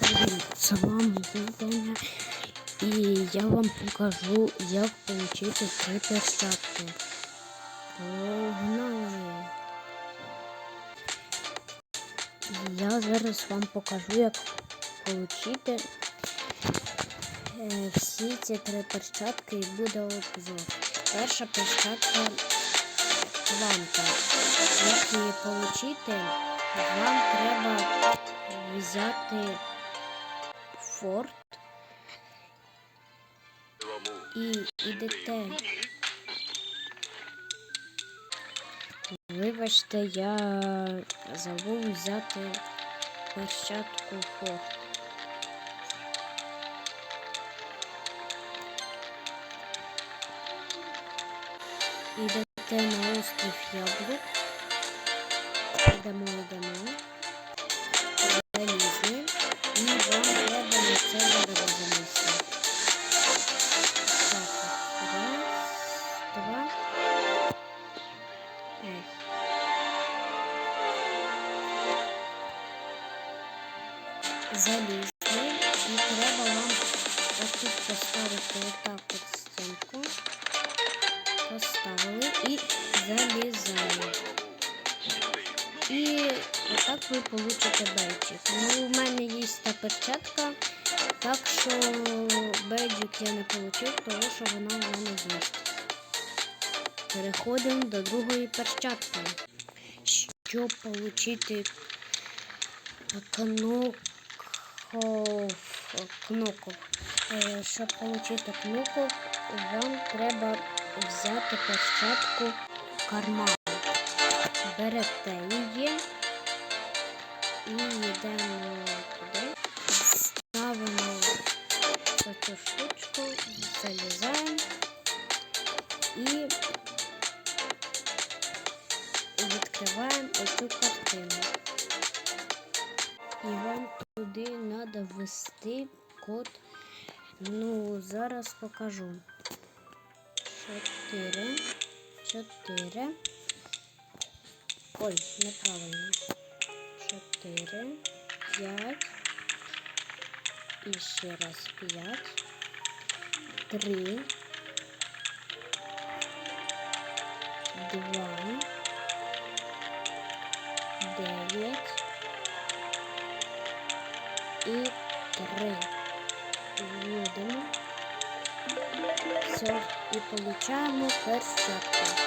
Привіт, з вами Євгенія і я вам покажу, як отримати три перчатки. Погнали! Я зараз вам покажу, як отримати е, всі ці три перчатки і буде обзор. Перша перчатка лампа. Як її отримати, вам треба взяти форт і ідете. Вибачте, я забув взяти перчатку форт. Ідете на острів Яблук. Йдемо, йдемо. Залізли. І треба вам отут поставити отак от стінку. Поставили і залізаємо. І отак ви получите бейджик. Ну, у мене є та перчатка, так що бейджик я не отримав, тому що вона в мене є. Переходимо до другої перчатки. Щоб отримати кнопку, кнопку. Е, Щоб отримати кнопку, вам треба взяти перчатку карман. Берете її і йдемо туди, ставимо оцю штучку, залізаємо і відкриваємо оцю картину. И вам туди надо ввести код. Ну, зараз покажу. 4. 4. Ой, неправильно. 4, 5. І ще раз 5. 3. 2. І три. Вводимо. Все. І получаємо перчатку.